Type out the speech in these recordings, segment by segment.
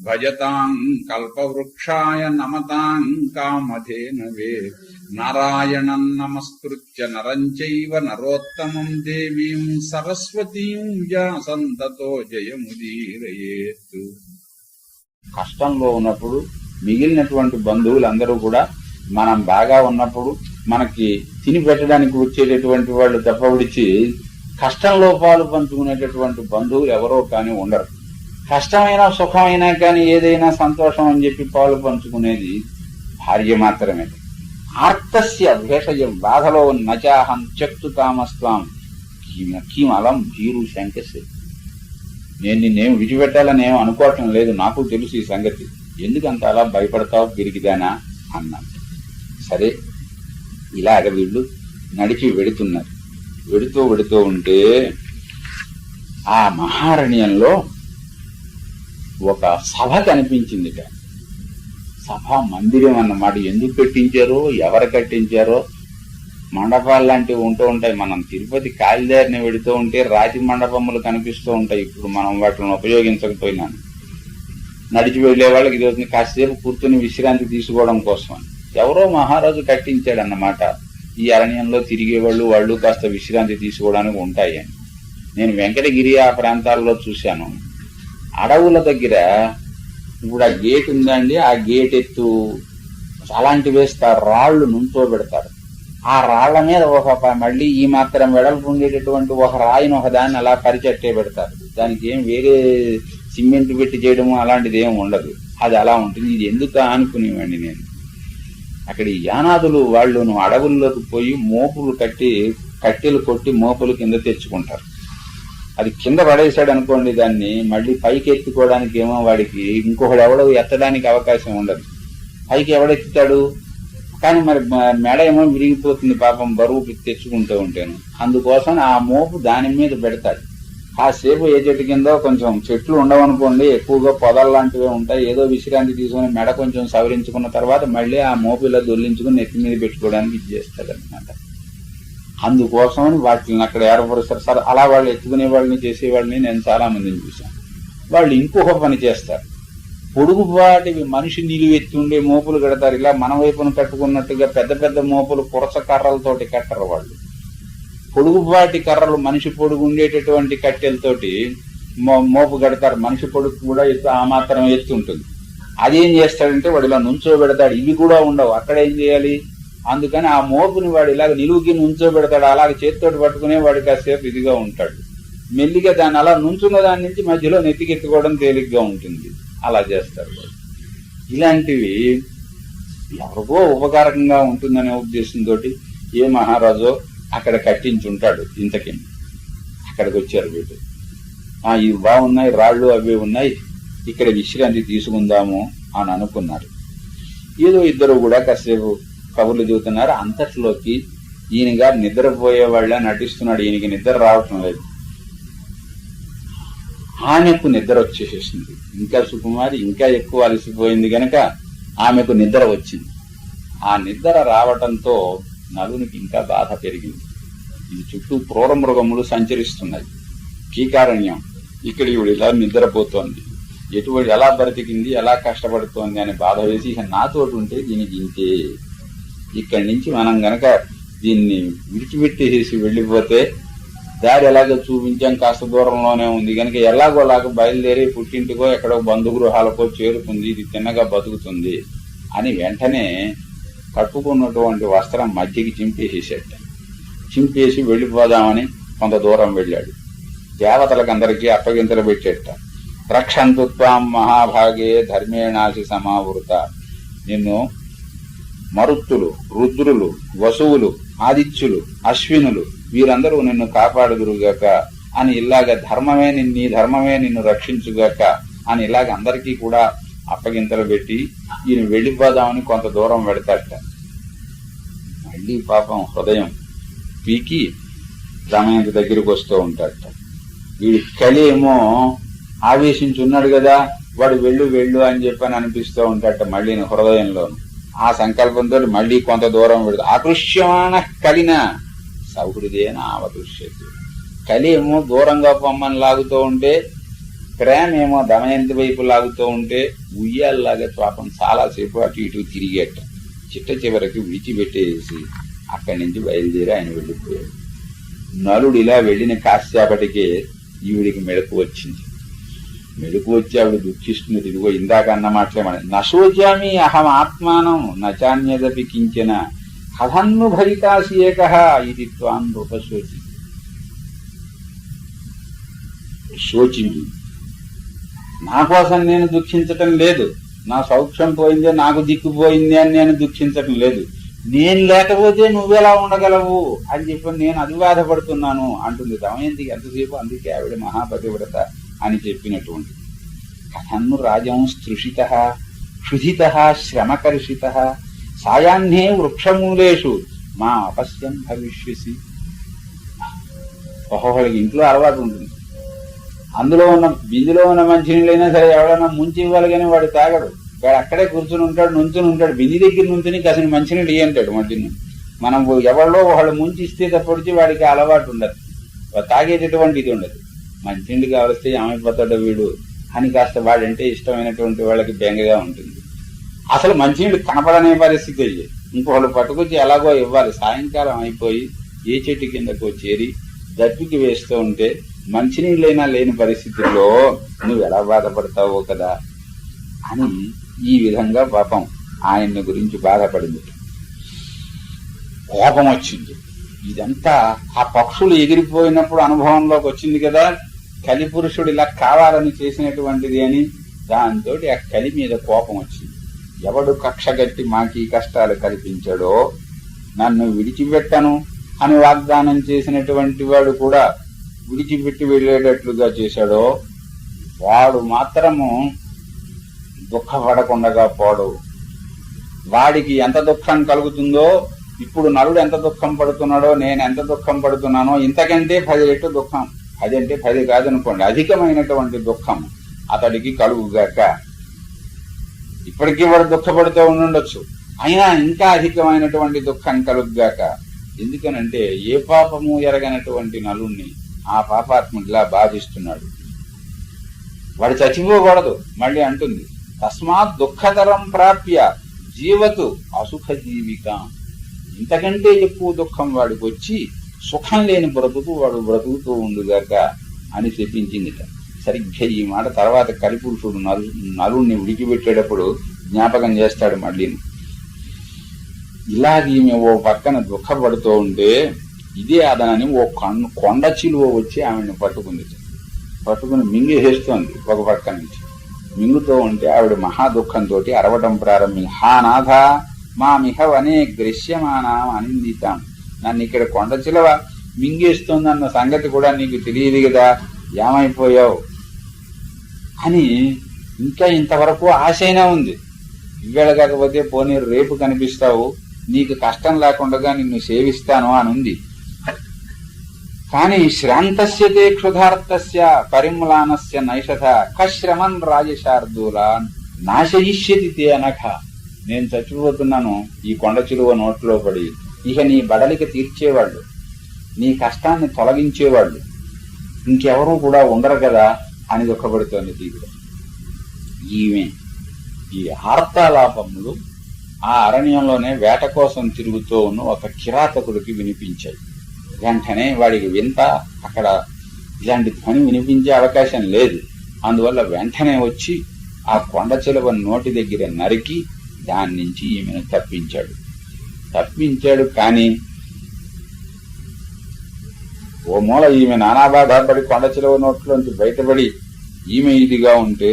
భజతాం కల్పవృక్షాయ నమతాం కామధేనవే నారాయణం నమస్కృత్య నరం చైవ నరోత్తమం దేవీం సరస్వతీం వ్యాసంతతో తతో కష్టంలో ఉన్నప్పుడు మిగిలినటువంటి బంధువులందరూ కూడా మనం బాగా ఉన్నప్పుడు మనకి తిని పెట్టడానికి వచ్చేటటువంటి వాళ్ళు తప్ప విడిచి కష్టంలో పాలు పంచుకునేటటువంటి బంధువులు ఎవరో కానీ ఉండరు. కష్టమైనా సుఖమైనా కానీ ఏదైనా సంతోషం అని చెప్పి పాలు పంచుకునేది భార్య మాత్రమే. ఆర్తస్య భేషజం బాధలో నచాహం చెక్తు తామస్వాం కీమలం భీరు శంకసి నేను నిన్నేం విడిచిపెట్టాలని ఏం అనుకోవటం లేదు నాకు తెలుసు ఈ సంగతి. ఎందుకంత అలా భయపడతావు గిరికిదానా అన్నాను సరే ఇలాగ వీళ్ళు నడిచి వెడుతున్నారు. వెడుతూ వెడుతూ ఉంటే ఆ మహారణ్యంలో ఒక సభ కనిపించింది సభ మందిరం అన్నమాట. ఎందుకు కట్టించారో ఎవరు కట్టించారో? మండపాలు లాంటివి ఉంటూ ఉంటాయి. మనం తిరుపతి కాలిదారిని వెడుతూ ఉంటే రాతి మండపములు కనిపిస్తూ ఉంటాయి. ఇప్పుడు మనం వాటిని ఉపయోగించకపోయినాను. నడిచి వెళ్ళే వాళ్ళకి ఇది అవుతుంది. కాసేపు కూర్చుని విశ్రాంతి తీసుకోవడం కోసం ఎవరో మహారాజు కట్టించాడన్నమాట. ఈ అరణ్యంలో తిరిగేవాళ్ళు వాళ్ళు కాస్త విశ్రాంతి తీసుకోవడానికి ఉంటాయి అని నేను వెంకటగిరి ఆ ప్రాంతాల్లో చూశాను. అడవుల దగ్గర ఇప్పుడు ఆ గేట్ ఉందండి ఆ గేట్ ఎత్తు. అలాంటి వేస్తారు రాళ్ళు నుంచో పెడతారు. ఆ రాళ్ళ మీద ఒక మళ్ళీ ఈ మాత్రం వెడల్పు ఉండేటటువంటి ఒక రాయిని ఒక దాన్ని అలా పరిచట్టే పెడతారు. దానికి ఏం వేరే సిమెంట్ పెట్టి చేయడము అలాంటిది ఏం ఉండదు. అది అలా ఉంటుంది. ఇది ఎందుకు అనుకునేవాడిని నేను? అక్కడ ఈ యానాదులు వాళ్ళును అడవుల్లోకి పోయి మోపులు కట్టి కట్టెలు కొట్టి మోపులు కింద తెచ్చుకుంటారు. అది కింద పడేశాడు అనుకోండి దాన్ని మళ్ళీ పైకి ఎత్తుకోవడానికి ఏమో వాడికి ఇంకొకడు ఎవడో ఎత్తడానికి అవకాశం ఉండదు. పైకి ఎవడెత్తుతాడు కానీ మరి మ- మెడ ఏమో విరిగిపోతుంది పాపం బరువు తెచ్చుకుంటూ ఉంటాను. అందుకోసం ఆ మోపు దాని మీద పెడతాడు. కాసేపు ఏ చెట్టు కింద కొంచెం చెట్లు ఉండవనుకోండి ఎక్కువగా పొదలు లాంటివి ఉంటాయి. ఏదో విశ్రాంతి తీసుకుని మెడ కొంచెం సవరించుకున్న తర్వాత మళ్ళీ ఆ మోపు ఇలా దొల్లించుకుని నెత్తి మీద పెట్టుకోవడానికి ఇది చేస్తాడు అనమాట అందుకోసమని వాటిని అక్కడ ఏర్పరుస్తారు. సార్ అలా వాళ్ళు ఎత్తుకునే వాళ్ళని చేసేవాళ్ళని నేను చాలా మందిని చూశాను. వాళ్ళు ఇంకొక పని చేస్తారు. పొడుగుపాటి మనిషి నిలువెత్తి ఉండే మోపులు కడతారు. ఇలా మన వైపున కట్టుకున్నట్టుగా పెద్ద పెద్ద మోపులు పురస కర్రలతోటి కట్టరు వాళ్ళు. పొడుగుపాటి కర్రలు మనిషి పొడుగు ఉండేటటువంటి కట్టెలతోటి మో- మోపు కడతారు. మనిషి పొడుగు కూడా ఎత్తు ఆ మాత్రం ఎత్తు ఉంటుంది. అదేం చేస్తాడంటే వాడు ఇలా నుంచో పెడతాడు ఇవి కూడా ఉండవు. అక్కడ ఏం చేయాలి? అందుకని ఆ మోపుని వాడు ఇలాగ నిలువుకి నుంచో పెడతాడు అలాగ చేతితోటి పట్టుకునే వాడు కాసేపు ఇదిగా ఉంటాడు. మెల్లిగా దాన్ని అలా నుంచున్న దాని నుంచి మధ్యలో నెత్తికెత్తుకోవడం తేలిగ్గా ఉంటుంది. అలా చేస్తారు ఇలాంటివి ఎవరికో ఉపకారకంగా ఉంటుందనే ఉద్దేశంతో ఏ మహారాజో అక్కడ కట్టించుంటాడు ఇంతకి. అక్కడికి వచ్చారు వీళ్ళు. ఆ ఇవి బాగున్నాయి రాళ్ళు అవి ఉన్నాయి ఇక్కడ విశ్రాంతి తీసుకుందాము అని అనుకున్నారు. ఏదో ఇద్దరు కూడా కాసేపు కబుర్లు చెబుతున్నారు. అంతట్లోకి ఈయన గారు నిద్రపోయే వాళ్ళ నటిస్తున్నాడు. ఈయనకి నిద్ర రావటం లేదు. ఆమెకు నిద్ర వచ్చేసేసింది. ఇంకా సుకుమారి ఇంకా ఎక్కువ అలసిపోయింది గనక ఆమెకు నిద్ర వచ్చింది. ఆ నిద్ర రావటంతో నలునికి ఇంకా బాధ పెరిగింది. ఇది చుట్టూ క్రూర మృగములు సంచరిస్తున్నాయి. కీకారణ్యం ఇక్కడ ఈవిడ ఇలా నిద్రపోతోంది. ఎటువంటి ఎలా బ్రతికింది? ఎలా కష్టపడుతోంది? అని బాధ వేసి ఇక నాతోటి ఉంటే దీనికి ఇంతే. ఇక్కడి నుంచి మనం గనక దీన్ని విడిచిపెట్టేసి వెళ్ళిపోతే దారి ఎలాగో చూపించాం కాస్త దూరంలోనే ఉంది. కనుక ఎలాగోలాగ బయలుదేరి పుట్టింటికో ఎక్కడో బంధుగృహాలకో చేరుకుంది ఇది తిన్నగా బతుకుతుంది అని వెంటనే కట్టుకున్నటువంటి వస్త్రం మధ్యకి చింపేసేసాడు చింపేసి వెళ్ళిపోదామని కొంత దూరం వెళ్ళాడు. దేవతలకందరికీ అప్పగింతలు పెట్టేట. రక్షంతుత్వం మహాభాగే ధర్మేణాసి సమావృత. నిన్ను మరుత్తులు రుద్రులు వసువులు ఆదిత్యులు అశ్వినులు వీరందరూ నిన్ను కాపాడుదురుగాక అని ఇలాగ ధర్మమే నిన్ను ధర్మమే నిన్ను రక్షించుగాక అని ఇలాగ అందరికీ కూడా అప్పగింతలు పెట్టి ఈయన వెళ్ళిపోదామని కొంత దూరం పెడతాట మళ్ళీ పాపం హృదయం పీకి దమయంతి దగ్గరికి వస్తూ ఉంటాడట వీడి కలి ఏమో ఆవేశించి ఉన్నాడు కదా వాడు వెళ్ళు వెళ్ళు అని చెప్పని అనిపిస్తూ ఉంటాడట మళ్ళీ హృదయంలో ఆ సంకల్పంతో మళ్ళీ కొంత దూరం పెడతా ఆకృష్యమాన కలిన సౌహృదేన అవదృశ్యత. కలి ఏమో దూరంగా పొమ్మని లాగుతూ ఉంటే ప్రేమ ఏమో దమయంతి వైపు లాగుతూ ఉంటే ఉయ్యాల్లాగా పాపం చాలాసేపు అటు ఇటు తిరిగేట. చిట్ట చివరికి విడిచిపెట్టేసి అక్కడి నుంచి బయలుదేరి ఆయన వెళ్ళిపోయాడు. నలుడు ఇలా వెళ్ళిన కాసేపటికే ఈవిడికి మెడకు వచ్చింది. మెడుకు వచ్చి ఆవిడ దుఃఖిస్తున్నది ఇదిగో ఇందాక అన్న మాటలేమని నశోచామి అహం ఆత్మానం నచాన్యదపి కించిన కథన్ను భరితాసి ఏక ఇది త్వాం రూపశోచి. శోచింది నా కోసం నేను దుఃఖించటం లేదు. నా సౌఖ్యం పోయిందే నాకు దిక్కుపోయింది అని నేను దుఃఖించటం లేదు. నేను లేకపోతే నువ్వెలా ఉండగలవు? అని చెప్పి నేను అది బాధపడుతున్నాను అంటుంది దమయంతికి ఎంతసేపు? అందుకే ఆవిడ మహాపతివ్రత. అని చెప్పినటువంటి. కథన్ను రాజం స్పృశిత క్షుధిత శ్రమకర్షిత సాయాహ్నే వృక్షమూలేషు మా అపశ్యం భవిష్యసి. ఒక్కొక్కడికి ఇంట్లో అలవాటు ఉంటుంది. అందులో ఉన్న బిందులో ఉన్న మంచినీళ్ళైనా సరే ఎవడన్నా ముంచి ఇవ్వాలి కానీ వాడు తాగడు. వాడు అక్కడే కూర్చుని ఉంటాడు నుంచుని ఉంటాడు. బింది దగ్గర నుంచుని కాసిన మంచినీళ్ళు ఇయ్యంటాడు మంచిని మనం ఎవరిలో వాళ్ళు ముంచి ఇస్తే తప్పటికి వాడికి అలవాటు ఉండదు. తాగేటటువంటిది తాగేటటువంటి ఇది ఉండదు. మంచినీళ్ళు కావలిస్తే ఏమైపోతాడో వీడు. అని కాస్త వాడంటే ఇష్టమైనటువంటి వాళ్ళకి బెంగగా ఉంటుంది. అసలు మంచినీళ్ళు కనపడనే పరిస్థితి అయ్యి ఇంకొకళ్ళు పట్టుకొచ్చి ఎలాగో ఇవ్వాలి. సాయంకాలం అయిపోయి ఏ చెట్టు కిందకో చేరి దప్పికి వేస్తూ ఉంటే మంచినీళ్ళైనా లేని పరిస్థితుల్లో నువ్వు ఎలా బాధపడతావో కదా అని ఈ విధంగా పాపం ఆయన్ని గురించి బాధపడింది. కోపం వచ్చింది. ఇదంతా ఆ పక్షులు ఎగిరిపోయినప్పుడు అనుభవంలోకి వచ్చింది కదా. కలిపురుషుడు ఇలా కావాలని చేసినటువంటిది అని దాంతో ఆ కలి మీద కోపం వచ్చింది. ఎవడు కక్షగట్టి మాకి కష్టాలు కల్పించాడో నన్ను విడిచిపెట్టను అని వాగ్దానం చేసినటువంటి వాడు కూడా విడిచిపెట్టి వెళ్ళేటట్లుగా చేశాడో వాడు మాత్రము దుఃఖపడకుండా పోడు. వాడికి ఎంత దుఃఖం కలుగుతుందో ఇప్పుడు నలుడు ఎంత దుఃఖం పడుతున్నాడో నేను ఎంత దుఃఖం పడుతున్నానో ఇంతకంటే పది రెట్టు దుఃఖం. పది అంటే పది కాదనుకోండి. అధికమైనటువంటి దుఃఖం అతడికి కలుగుగాక ఇప్పటికీ వాడు దుఃఖపడుతూ ఉండుండొచ్చు. అయినా ఇంకా అధికమైనటువంటి దుఃఖం కలుగుగాక ఎందుకనంటే ఏ పాపము ఎరగనటువంటి నలుణ్ణి ఆ పాపాత్ముడిలా బాధిస్తున్నాడు. వాడు చచ్చిపోకూడదు మళ్ళీ అంటుంది. తస్మాత్ దుఃఖతరం ప్రాప్య జీవతు అసుఖ జీవిక ఇంతకంటే ఎక్కువ దుఃఖం వాడికి వచ్చి సుఖం లేని బ్రతుకు వాడు బ్రతుకుతూ ఉండుగాక అని చెప్పించిందిట. సరిగ్గా ఈ మాట తర్వాత కలిపురుషుడు నలు నలుణ్ణి ఉడికిపెట్టేటప్పుడు జ్ఞాపకం చేస్తాడు మళ్ళీ ఇలాగ ఈమె ఓ పక్కన దుఃఖపడుతూ ఉంటే ఇదే అదనని ఓ కన్ను కొండ చిలువ వచ్చి ఆవిడని పట్టుకుంది పట్టుకుని మింగేసేస్తోంది ఒక పక్క నుంచి. మింగుతూ ఉంటే ఆవిడ మహా దుఃఖంతో అరవటం ప్రారంభి హా నాథ మా మిహవనే గ్రశ్యమానాం అనిందితాం. నన్ను ఇక్కడ కొండ చిలవ మింగేస్తోందన్న సంగతి కూడా నీకు తెలియదు కదా. ఏమైపోయావు? అని ఇంకా ఇంతవరకు ఆశైనా ఉంది. ఇవాళ కాకపోతే పోనీ రేపు కనిపిస్తావు. నీకు కష్టం లేకుండా నిన్ను సేవిస్తాను అని ఉంది. కానీ శ్రాంతస్యతే క్షుధార్తస్య పరిమ్లానస్య నైషధ కశ్రమన్ రాజశార్దూల నాశయిష్యతి తే అనఘ. నేను చచ్చిపోతున్నాను. ఈ కొండ చిలువ నోట్లో పడి ఇక నీ బడలిక తీర్చేవాళ్ళు నీ కష్టాన్ని తొలగించేవాళ్ళు. ఇంకెవరూ కూడా ఉండరు కదా అని దుఃఖపడుతోంది తీవ్ర ఈమె ఈ ఆర్తాలాపములు ఆ అరణ్యంలోనే వేట కోసం తిరుగుతూ ఉన్న ఒక కిరాతకుడికి వినిపించాయి. వెంటనే వాడికి వింత అక్కడ ఇలాంటి ధ్వని వినిపించే అవకాశం లేదు. అందువల్ల వెంటనే వచ్చి ఆ కొండ చిలువ నోటి దగ్గర నరికి దాని నుంచి ఈమెను తప్పించాడు. తప్పించాడు కానీ ఓ మూల ఈమె నానా బాధపడి కొండ చిలువ నోట్లోంచి బయటపడి ఈమె ఇదిగా ఉంటే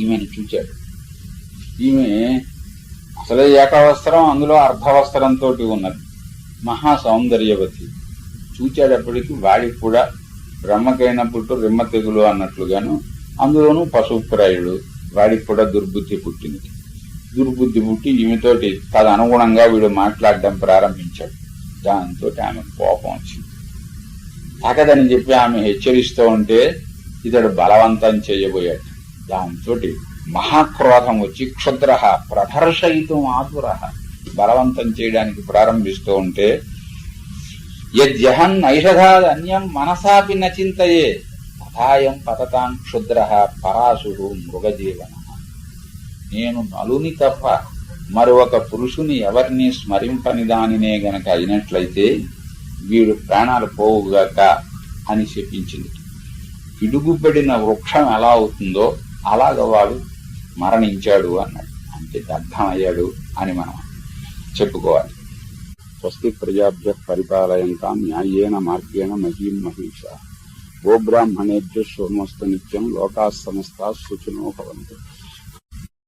ఈమెను చూచాడు. ఈమె అసలే ఏకవస్త్రం అందులో అర్ధవస్త్రంతో ఉన్నది. మహా సౌందర్యవతి. చూచేటప్పటికి వాడికి కూడా బ్రహ్మకైన పుట్టు రిమ్మ తెగులు అన్నట్లుగాను అందులోనూ పశుప్రాయుడు వాడికి కూడా దుర్బుద్ధి పుట్టింది. దుర్బుద్ధి పుట్టి ఈమెతోటి తదనుగుణంగా వీడు మాట్లాడడం ప్రారంభించాడు. దాంతో ఆమె కోపం వచ్చింది. తగదని చెప్పి ఆమె హెచ్చరిస్తూ ఉంటే ఇతడు బలవంతం చేయబోయాడు. దాంతో మహాక్రోధం వచ్చి క్షుద్ర ప్రదర్శయితం ఆతుర బలవంతం చేయడానికి ప్రారంభిస్తూ ఉంటే యజ్జహన్ ఐషధాద్ అన్యం మనసాపి నచింతయే తథాయం పతతాం క్షుద్ర పరాశుడు మృగజీవన. నేను నలుని తప్ప మరొక పురుషుని ఎవరిని స్మరింపని దానినే గనక అయినట్లయితే వీడు ప్రాణాలు పోవుగాక అని చెప్పించింది. పిడుగుపడిన వృక్షం ఎలా అవుతుందో అలాగ వాడు మరణించాడు అన్నాడు. అంటే దగ్ధమయ్యాడు అని మనం చెప్పుకోవాలి. స్వస్తి ప్రజాభ్య పరిపాలయంతాం న్యాయేన మార్గేణ మహీం మహిష. గోబ్రాహ్మణేభ్య శోమస్తు నిత్యం లోకా సమస్త సుఖినో భవంతు.